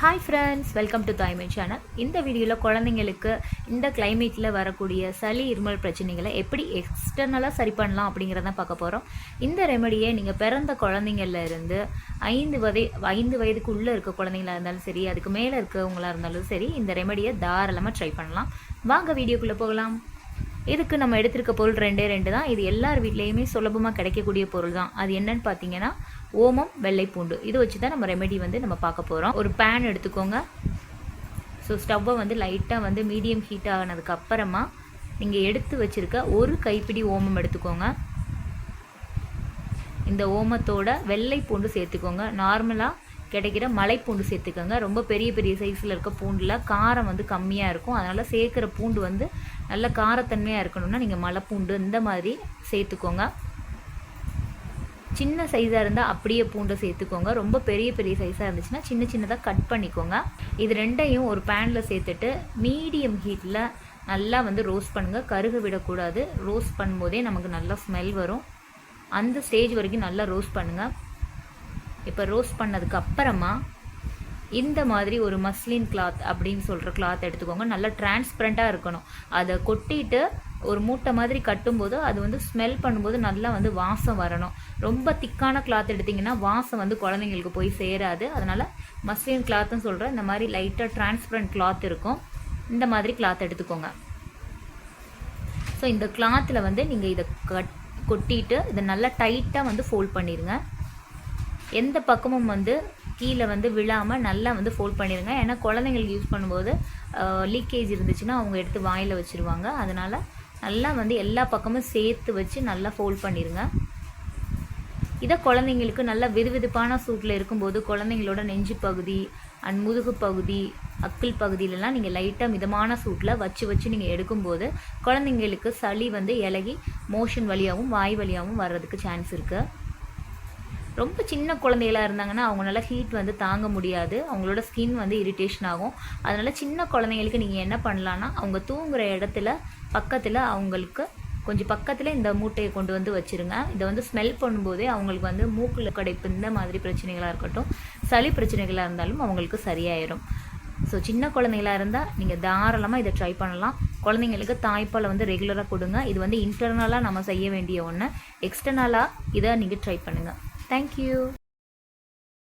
Hi friends welcome to Thaimai channel இந்த வீடியோவில் குழந்தைங்களுக்கு இந்த கிளைமேட்டில் வரக்கூடிய சளி இருமல் பிரச்சனைகளை எப்படி எக்ஸ்டர்னலாக சரி பண்ணலாம் அப்படிங்கிறத பார்க்க போகிறோம் இந்த ரெமடியை நீங்கள் பிறந்த குழந்தைங்கள்ல இருந்து ஐந்து வயது ஐந்து வயதுக்குள்ளே இருக்க குழந்தைங்களா இருந்தாலும் சரி அதுக்கு மேலே இருக்கவங்களா இருந்தாலும் சரி இந்த ரெமடியை தாராளமாக ட்ரை பண்ணலாம். வாங்க வீடியோக்குள்ளே போகலாம். இதுக்கு நம்ம எடுத்திருக்க பொருள் ரெண்டே ரெண்டு தான். இது எல்லார் வீட்லேயுமே சுலபமாக கிடைக்கக்கூடிய பொருள் தான். அது என்னன்னு பார்த்தீங்கன்னா ஓமம் வெள்ளைப்பூண்டு இது வச்சு தான் நம்ம ரெமெடி வந்து நம்ம பார்க்க போகிறோம் ஒரு பேன் எடுத்துக்கோங்க. ஸோ ஸ்டவ்வை வந்து லைட்டாக வந்து மீடியம் ஹீட் ஆகினதுக்கு அப்புறமா நீங்கள் எடுத்து வச்சுருக்க ஒரு கைப்பிடி ஓமம் எடுத்துக்கோங்க. இந்த ஓமத்தோட வெள்ளை பூண்டு சேர்த்துக்கோங்க. நார்மலாக கிடைக்கிற மலைப்பூண்டு சேர்த்துக்கோங்க. ரொம்ப பெரிய பெரிய சைஸில் இருக்க பூண்டில் காரம் வந்து கம்மியாக இருக்கும். அதனால் சேர்க்குற பூண்டு வந்து நல்ல காரத்தன்மையாக இருக்கணும்னா நீங்கள் மலைப்பூண்டு இந்த மாதிரி சேர்த்துக்கோங்க. சின்ன சைஸாக இருந்தால் அப்படியே பூண்டை சேர்த்துக்கோங்க. ரொம்ப பெரிய பெரிய சைஸாக இருந்துச்சுன்னா சின்ன சின்னதாக கட் பண்ணிக்கோங்க. இது ரெண்டையும் ஒரு பேனில் சேர்த்துட்டு மீடியம் ஹீட்டில் நல்லா வந்து ரோஸ்ட் பண்ணுங்கள் கருக விடக்கூடாது. ரோஸ்ட் பண்ணும்போதே நமக்கு நல்லா ஸ்மெல் வரும். அந்த ஸ்டேஜ் வரைக்கும் நல்லா ரோஸ்ட் பண்ணுங்கள் இப்போ ரோஸ்ட் பண்ணதுக்கு அப்புறமா இந்த மாதிரி ஒரு மஸ்லின் கிளாத் அப்படின்னு சொல்கிற கிளாத் எடுத்துக்கோங்க. நல்லா டிரான்ஸ்பரண்ட்டாக இருக்கணும். அதை கொட்டிட்டு ஒரு மூட்டை மாதிரி கட்டும்போது அது வந்து ஸ்மெல் பண்ணும்போது நல்லா வந்து வாசம் வரணும். ரொம்ப திக்கான கிளாத் எடுத்திங்கன்னா வாசம் வந்து குழந்தைங்களுக்கு போய் சேராது. அதனால் மஸ்லின் கிளாத்துன்னு சொல்கிறேன் இந்த மாதிரி லைட்டாக டிரான்ஸ்பரண்ட் கிளாத் இருக்கும். இந்த மாதிரி கிளாத் எடுத்துக்கோங்க. ஸோ இந்த கிளாத்தில் வந்து நீங்கள் இதை கட் கொட்டிட்டு இதை நல்லா டைட்டாக வந்து ஃபோல்ட் பண்ணிடுங்க எந்த பக்கமும் வந்து கீழே வந்து விழாமல் நல்லா வந்து ஃபோல்ட் பண்ணிடுங்க. ஏன்னா குழந்தைங்களுக்கு யூஸ் பண்ணும்போது லீக்கேஜ் இருந்துச்சுன்னா அவங்க எடுத்து வாயில் வச்சுருவாங்க. அதனால் நல்லா வந்து எல்லா பக்கமும் சேர்த்து வச்சு நல்லா ஃபோல்ட் பண்ணிடுங்க. இதை குழந்தைங்களுக்கு நல்லா விறுவிறுப்பான சூட்டில் இருக்கும்போது குழந்தைங்களோட நெஞ்சு பகுதி அண்ட் முதுகு பகுதி அக்கில் பகுதியிலலாம் நீங்கள் லைட்டாக மிதமான சூட்டில் வச்சு வச்சு நீங்கள் எடுக்கும்போது குழந்தைங்களுக்கு சளி வந்து இலகி மோஷன் வழியாகவும் வாய் வழியாகவும் வர்றதுக்கு சான்ஸ் இருக்குது ரொம்ப சின்ன குழந்தைகளாக இருந்தாங்கன்னா அவங்களால ஹீட் வந்து தாங்க முடியாது. அவங்களோட ஸ்கின் வந்து இரிட்டேஷன் ஆகும். அதனால் சின்ன குழந்தைங்களுக்கு நீங்கள் என்ன பண்ணலான்னா அவங்க தூங்குகிற இடத்துல பக்கத்தில் அவங்களுக்கு கொஞ்சம் பக்கத்தில் இந்த மூட்டையை கொண்டு வந்து வச்சுருங்க. இதை வந்து ஸ்மெல் பண்ணும்போதே அவங்களுக்கு வந்து மூக்கில் கடைப்பு இந்த மாதிரி பிரச்சனைகளாக இருக்கட்டும் சளி பிரச்சனைகளாக இருந்தாலும் அவங்களுக்கு சரியாயிடும் ஸோ சின்ன குழந்தைகளாக இருந்தால் நீங்கள் தாராளமாக இதை ட்ரை பண்ணலாம். குழந்தைங்களுக்கு தாய்ப்பாலை வந்து ரெகுலராக கொடுங்க. இது வந்து இன்டர்னலாக நம்ம செய்ய வேண்டிய ஒன்று எக்ஸ்டர்னலாக இதை நீங்கள் ட்ரை பண்ணுங்கள் Thank you.